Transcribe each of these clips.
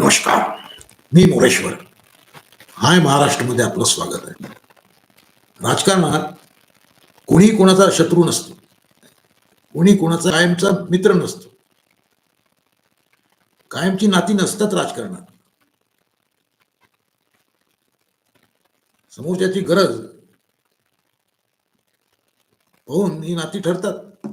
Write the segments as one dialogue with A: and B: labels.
A: नमस्कार मी मोरेश्वर. हाय महाराष्ट्रामध्ये आपलं स्वागत आहे. राजकारणात कोणी कोणाचा शत्रू नसतो. कोणी कोणाचा कायमचा मित्र नसतो. कायमची नाती नसतात राजकारणात. समोरच्याची गरज पाहून ही नाती ठरतात.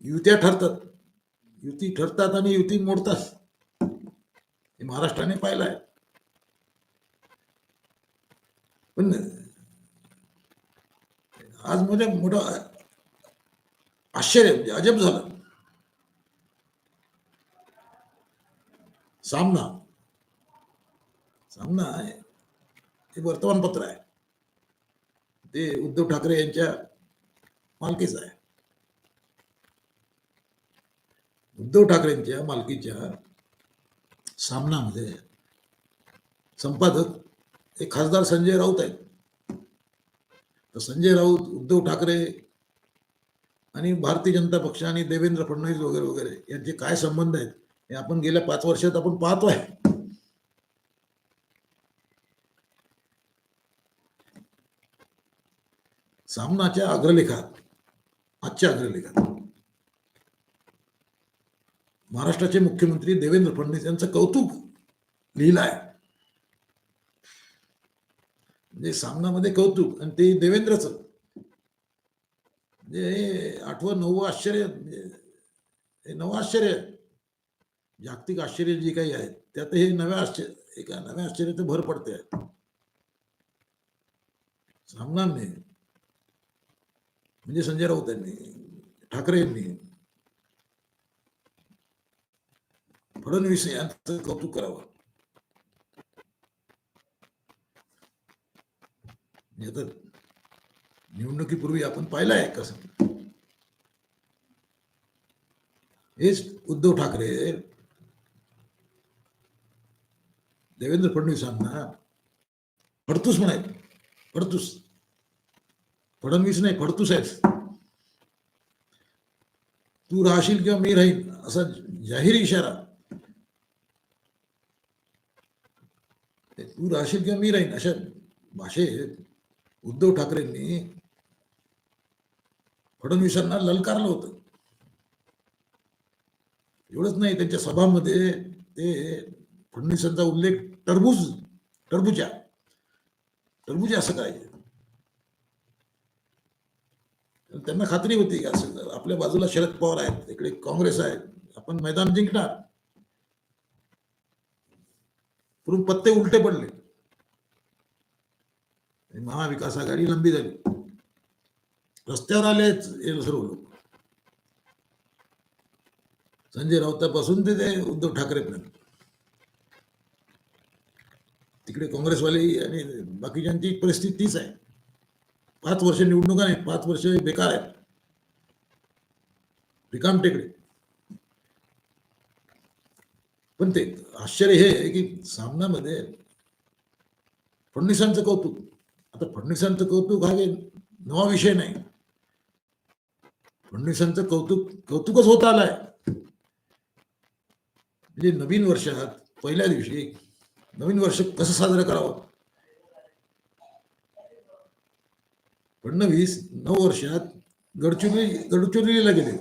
A: युत्या ठरतात. युती ठरतात आणि युती मोडतात. हे महाराष्ट्राने पाहिलं आहे. पण आज म्हणजे मोठं आश्चर्य म्हणजे अजब झालं. सामना. सामना आहे. हे वर्तमानपत्र आहे. ते उद्धव ठाकरे यांच्या मालकीचं आहे. उद्धव ठाकरेंच्या मालकीच्या सामनामध्ये संपादक हे खासदार संजय राऊत आहेत. तर संजय राऊत उद्धव ठाकरे आणि भारतीय जनता पक्ष आणि देवेंद्र फडणवीस वगैरे वगैरे यांचे काय संबंध आहेत हे आपण गेल्या पाच वर्षात आपण पाहतो आहे सामनाच्या अग्रलेखात आजच्या अग्रलेखात महाराष्ट्राचे मुख्यमंत्री देवेंद्र फडणवीस यांचं कौतुक लिहिलं आहे. म्हणजे सामनामध्ये कौतुक आणि ते देवेंद्रच. म्हणजे हे आठवं नववं आश्चर्य म्हणजे हे नवं आश्चर्य. जागतिक आश्चर्य जी काही आहेत त्यात हे नव्या आश्चर्य एका नव्या आश्चर्यात भर पडते आहे सामनाने म्हणजे संजय राऊत यांनी ठाकरे यांनी फडणवीस यांचं कौतुक करावं निवडणुकीपूर्वी आपण पाहिलं आहे कसं हेच उद्धव ठाकरे देवेंद्र फडणवीसांना फडतूस म्हणायत फडतूस फडणवीस नाही फडतूस आहेस तू राहशील किंवा मी राहील असा जाहीर इशारा तू राहशील किंवा मी राहीन. अशा भाषेत उद्धव ठाकरेंनी फडणवीसांना ललकारलं होतं. एवढंच नाही त्यांच्या सभामध्ये ते फडणवीसांचा उल्लेख टरबूज टरबुजा. टरबुजा असं काय? त्यांना खात्री होती की असं आपल्या बाजूला शरद पवार आहेत इकडे काँग्रेस आहे आपण मैदान जिंकणार. पुरून पत्ते उलटे पडले. महाविकास आघाडी लंबी झाली. रस्त्यावर आलेच हे सर्व लोक. संजय राऊतापासून ते ते उद्धव ठाकरेपर्यंत. तिकडे काँग्रेसवाले आणि बाकीच्यांची परिस्थिती तीच आहे. पाच वर्ष निवडणुका नाही पाच वर्ष बेकार आहेत. रिकाम टेकडे. पण ते आश्चर्य हे आहे की सामनामध्ये फडणवीसांचं कौतुक आता फडणवीसांचं कौतुक हा काही नवा विषय नाही. फडणवीसांचं कौतुक कौतुकच होत आलाय. म्हणजे नवीन वर्षात पहिल्या दिवशी नवीन वर्ष कसं साजरं करावं? फडणवीस नऊ वर्षात गडचिरोली गडचिरोलीला गेले.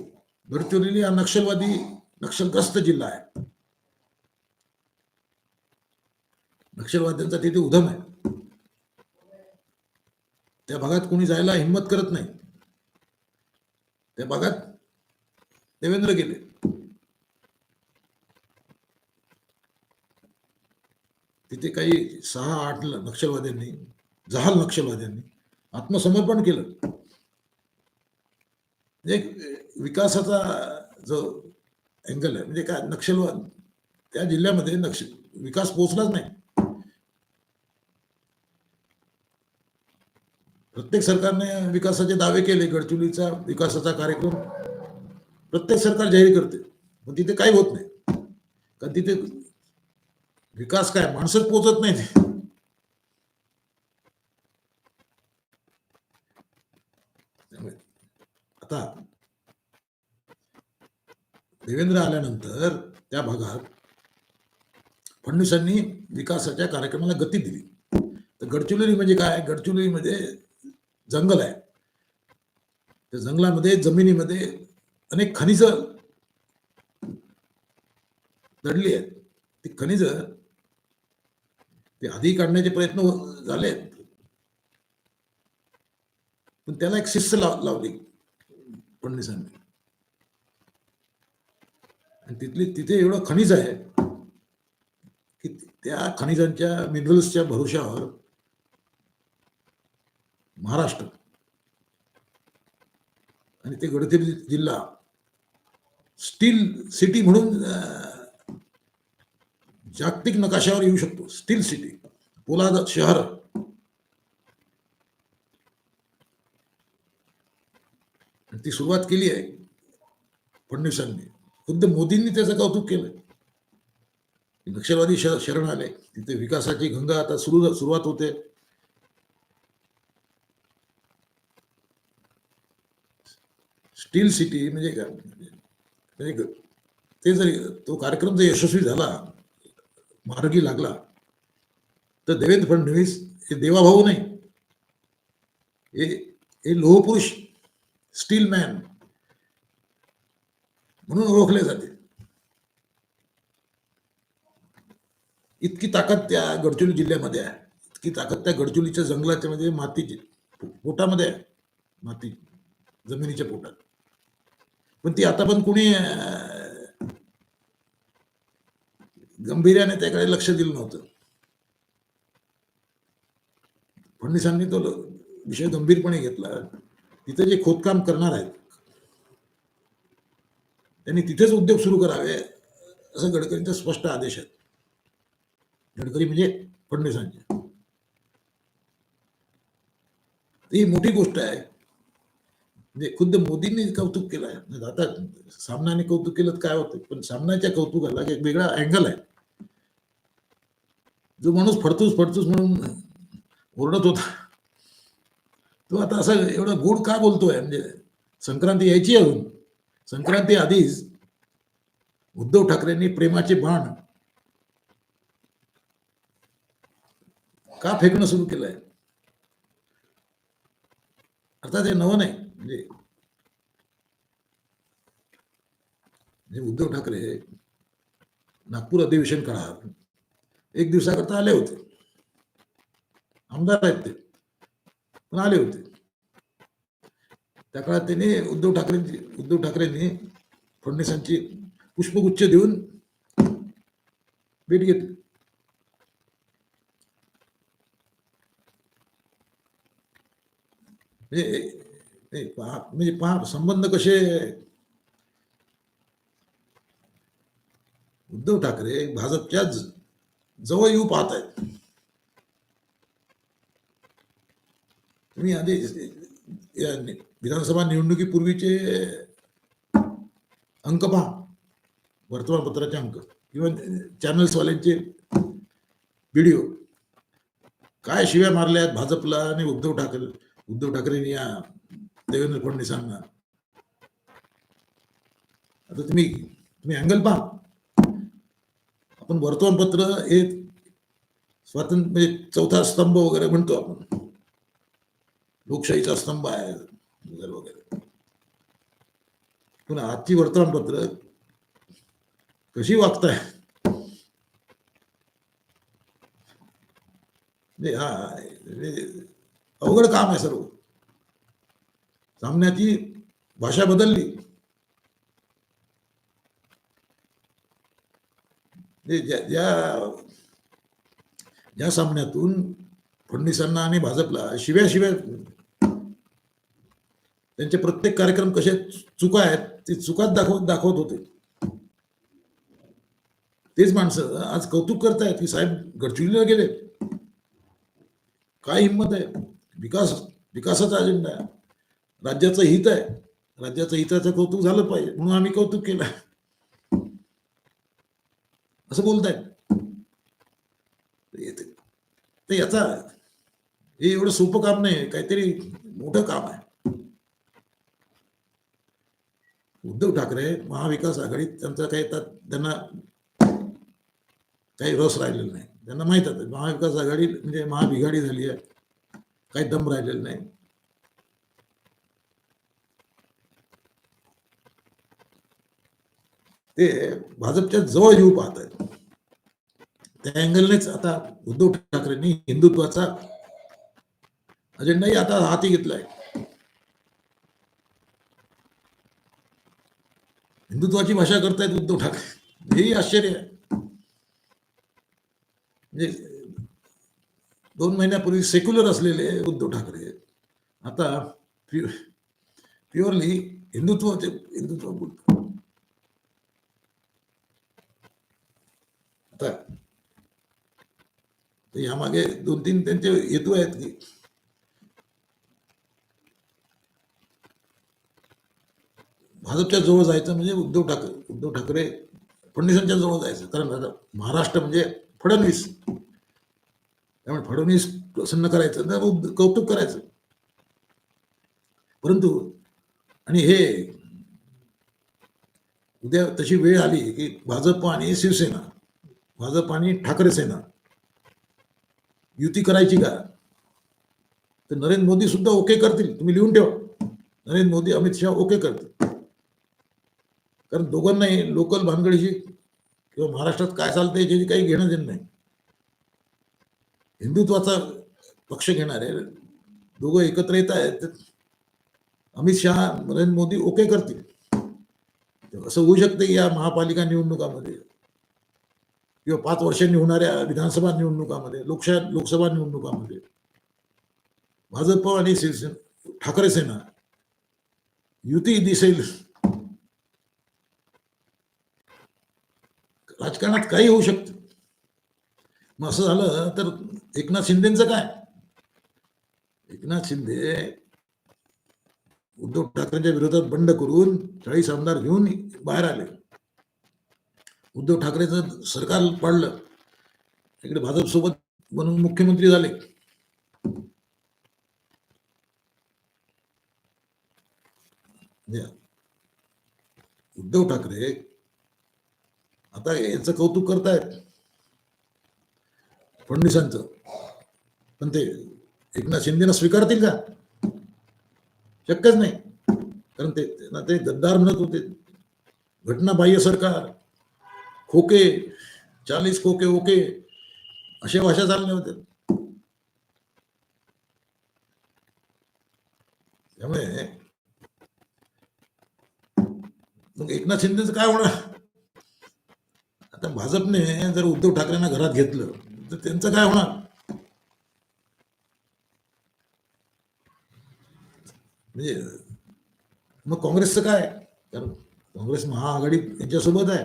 A: गडचिरोली हा नक्षलवादी नक्षलग्रस्त जिल्हा आहे. नक्षलवाद्यांचा तिथे उधम आहे. त्या भागात कोणी जायला हिंमत करत नाही. त्या भागात देवेंद्र गेले. तिथे काही सहा आठ नक्षलवाद्यांनी जहाल नक्षलवाद्यांनी आत्मसमर्पण केलं. एक विकासाचा जो अँगल आहे म्हणजे काय नक्षलवाद त्या जिल्ह्यामध्ये नक्ष विकास पोहोचलाच नाही. प्रत्येक सरकारने विकासाचे दावे केले गडचिरोलीचा विकासाचा कार्यक्रम प्रत्येक सरकार जाहीर करते. पण तिथे काही होत नाही. कारण तिथे विकास काय? माणसंच पोचत नाही आता देवेंद्र आल्यानंतर त्या भागात फडणवीसांनी विकासाच्या कार्यक्रमाला गती दिली. तर गडचिरोली म्हणजे काय? गडचिरोलीमध्ये जंगल आहे. त्या जंगलामध्ये जमिनीमध्ये अनेक खनिज दडली आहेत. ती खनिज ते आधी काढण्याचे प्रयत्न झाले आहेत पण त्याला एक शिस्त लाव लावली फडणवीसांनी. आणि तिथली तिथे एवढं खनिज आहे की त्या खनिजांच्या मिनरल्सच्या भरोशावर महाराष्ट्र. आणि ते गडचिरोली जिल्हा स्टील सिटी म्हणून जागतिक नकाशावर येऊ शकतो. स्टील सिटी पोलाद शहर. आणि ती सुरुवात केली आहे फडणवीसांनी. खुद्द मोदींनी त्याचं कौतुक केलं नक्षलवादी शरण आले. तिथे विकासाची गंगा आता सुरू सुरुवात होते. स्टील सिटी म्हणजे काय म्हणजे ग- ते जरी तो कार्यक्रम जर यशस्वी झाला मार्गी लागला तर देवेंद्र फडणवीस हे देवाभाऊ नाही. हे हे लोहपुरुष स्टील मॅन म्हणून ओळखले जाते. इतकी ताकद त्या गडचिरोली जिल्ह्यामध्ये आहे. इतकी ताकद त्या गडचिरोलीच्या जंगलाच्या म्हणजे मातीची पोटामध्ये आहे. माती जमिनीच्या पोटात. पण ती आता पण कुणी गंभीर्याने त्याकडे लक्ष दिलं नव्हतं. फडणवीसांनी तो विषय गंभीरपणे घेतला. तिथे जे खोदकाम करणार आहेत त्यांनी तिथेच उद्योग सुरू करावे असं गडकरींचा स्पष्ट आदेश आहे. गडकरी म्हणजे फडणवीसांचे. ही मोठी गोष्ट आहे. म्हणजे खुद्द मोदींनी कौतुक केलं आहे. म्हणजे आता सामनाने कौतुक केलं तर काय होतं पण सामनाच्या कौतुकाला एक वेगळा अँगल आहे. जो माणूस फडतूस फडतूस म्हणून ओरडत होता. तो आता असं एवढं गोड का बोलतोय? म्हणजे संक्रांती यायची अजून. संक्रांती आधीच उद्धव ठाकरेंनी प्रेमाचे बाण का फेकणं सुरू केलंय? अर्थात हे नवं नाही. म्हणजे म्हणजे उद्धव ठाकरे नागपूर अधिवेशन काळात एक दिवसाकरता आले होते. आमदार आहेत ते. पण आले होते. त्या काळात त्यांनी उद्धव ठाकरेंची उद्धव ठाकरेंनी फडणवीसांची पुष्पगुच्छ देऊन भेट घेतली. म्हणजे नाही पहा म्हणजे पहा संबंध कसे उद्धव ठाकरे भाजपच्या जवळ येऊ पाहत आहेत. तुम्ही आधी या विधानसभा निवडणुकीपूर्वीचे अंक पहा वर्तमानपत्राचे अंक किंवा चॅनल्सवाल्यांचे व्हिडिओ. काय शिव्या मारल्या आहेत भाजपला आणि उद्धव ठाकरे उद्धव ठाकरेंनी या देवेंद्र फडणवीसांना आता तुम्ही तुम्ही अँगल पहा. आपण वर्तमानपत्र हे स्वातंत्र्य म्हणजे चौथा स्तंभ वगैरे म्हणतो आपण. लोकशाहीचा स्तंभ आहे वगैरे वगैरे. पण आजची वर्तमानपत्र कशी वागताय? म्हणजे हा अवघड काम आहे सर्व. सामन्याची भाषा बदलली. ज्या ज्या सामन्यातून फडणवीसांना आणि भाजपला शिव्या शिव्या त्यांचे प्रत्येक कार्यक्रम कसे चुका आहेत ते चुकात दाखवत दाखवत होते. तेच माणसं आज कौतुक करतायत की साहेब गडचिरोलीला गेले काय हिंमत आहे? विकास विकासाचा अजेंडा आहे. राज्याचं हित आहे. राज्याचं हिताचं कौतुक झालं पाहिजे म्हणून आम्ही कौतुक केलं. असं बोलतायत. ते- याचा हे एवढं सोपं काम नाही काहीतरी मोठं काम आहे. उद्धव ठाकरे महाविकास आघाडीत त्यांचा काही त्यांना काही रस राहिलेला नाही. त्यांना माहीत आहे महाविकास आघाडी म्हणजे महाबिघाडी झाली आहे. काही दम राहिलेला नाही. ते भाजपच्या जवळ येऊ पाहत आहेत त्या अँगलनेच आता उद्धव ठाकरेंनी हिंदुत्वाचा अजेंडाही आता हाती घेतलाय. हिंदुत्वाची भाषा करतायत उद्धव ठाकरे. हेही आश्चर्य आहे. म्हणजे दोन महिन्यापूर्वी सेक्युलर असलेले उद्धव ठाकरे आता प्युअरली हिंदुत्व हिंदुत्व बोलतात आता तर यामागे दोन तीन त्यांचे हेतू आहेत की भाजपच्या जवळ जायचं म्हणजे उद्धव ठाकरे उद्धव ठाकरे फडणवीसांच्या जवळ जायचं. कारण आता महाराष्ट्र म्हणजे फडणवीस. त्यामुळे फडणवीस प्रसन्न करायचं तर कौतुक करायचं. परंतु आणि हे उद्या तशी वेळ आली की भाजप आणि शिवसेना भाजप आणि ठाकरे सेना युती करायची का? तर नरेंद्र मोदी सुद्धा ओके करतील. तुम्ही लिहून ठेवा. नरेंद्र मोदी अमित शहा ओके करतील. कारण दोघांनाही लोकल भानगडीशी किंवा महाराष्ट्रात काय चालतंय याच्याशी काही घेणं देणं नाही. हिंदुत्वाचा पक्ष घेणारे दोघं एकत्र येत आहेत. अमित शहा नरेंद्र मोदी ओके करतील. असं होऊ शकतं या महापालिका निवडणुकामध्ये. किंवा पाच वर्षांनी होणाऱ्या विधानसभा निवडणुकामध्ये लोकशा लोकसभा निवडणुकामध्ये भाजप आणि शिवसेना ठाकरे सेना युती दिसेल. राजकारणात काही होऊ शकतं. मग असं झालं तर एकनाथ शिंदेचं काय? एकनाथ शिंदे उद्धव ठाकरेंच्या विरोधात बंड करून चाळीस आमदार घेऊन बाहेर आले. उद्धव ठाकरेचं सरकार पाडलं इकडे भाजप सोबत बनून मुख्यमंत्री झाले. उद्धव ठाकरे आता याचं कौतुक करतायत. फडणवीसांचं. पण ते एकनाथ शिंदेना स्वीकारतील का? शक्यच नाही. कारण ते त्यांना ते गद्दार म्हणत होते. घटनाबाह्य सरकार. खोके चाळीस खोके ओके. अशा भाषा चालल्या होत्या. त्यामुळे मग एकनाथ शिंदेचं काय होणार? आता भाजपने जर उद्धव ठाकरेंना घरात घेतलं तर त्यांचं काय होणार? म्हणजे मग काँग्रेसचं काय? कारण काँग्रेस महाआघाडी यांच्यासोबत आहे.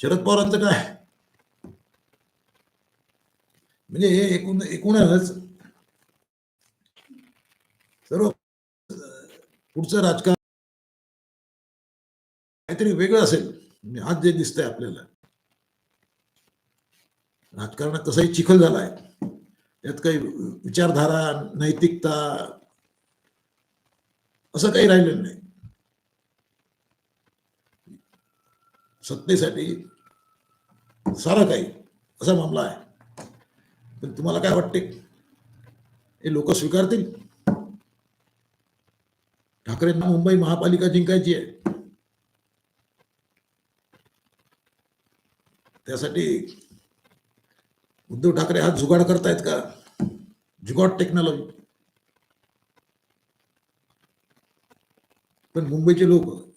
A: शरद पवारांचं काय? म्हणजे हे एकूण एकूणच सर्व पुढचं राजकारण काहीतरी वेगळं असेल. म्हणजे आज जे दिसतंय आपल्याला. राजकारणात तसाही चिखल झाला आहे त्यात काही विचारधारा नैतिकता असं काही राहिलेलं नाही. सत्तेसाठी सारं काही असा मामला आहे. पण तुम्हाला काय वाटते? हे लोक स्वीकारतील? ठाकरेंना मुंबई महापालिका जिंकायची आहे. त्यासाठी उद्धव ठाकरे हा जुगाड करतायत का? जुगाड टेक्नॉलॉजी. पण मुंबईचे लोक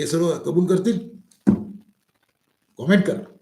A: हे सर्व कबूल करतील. कॉमेंट करा.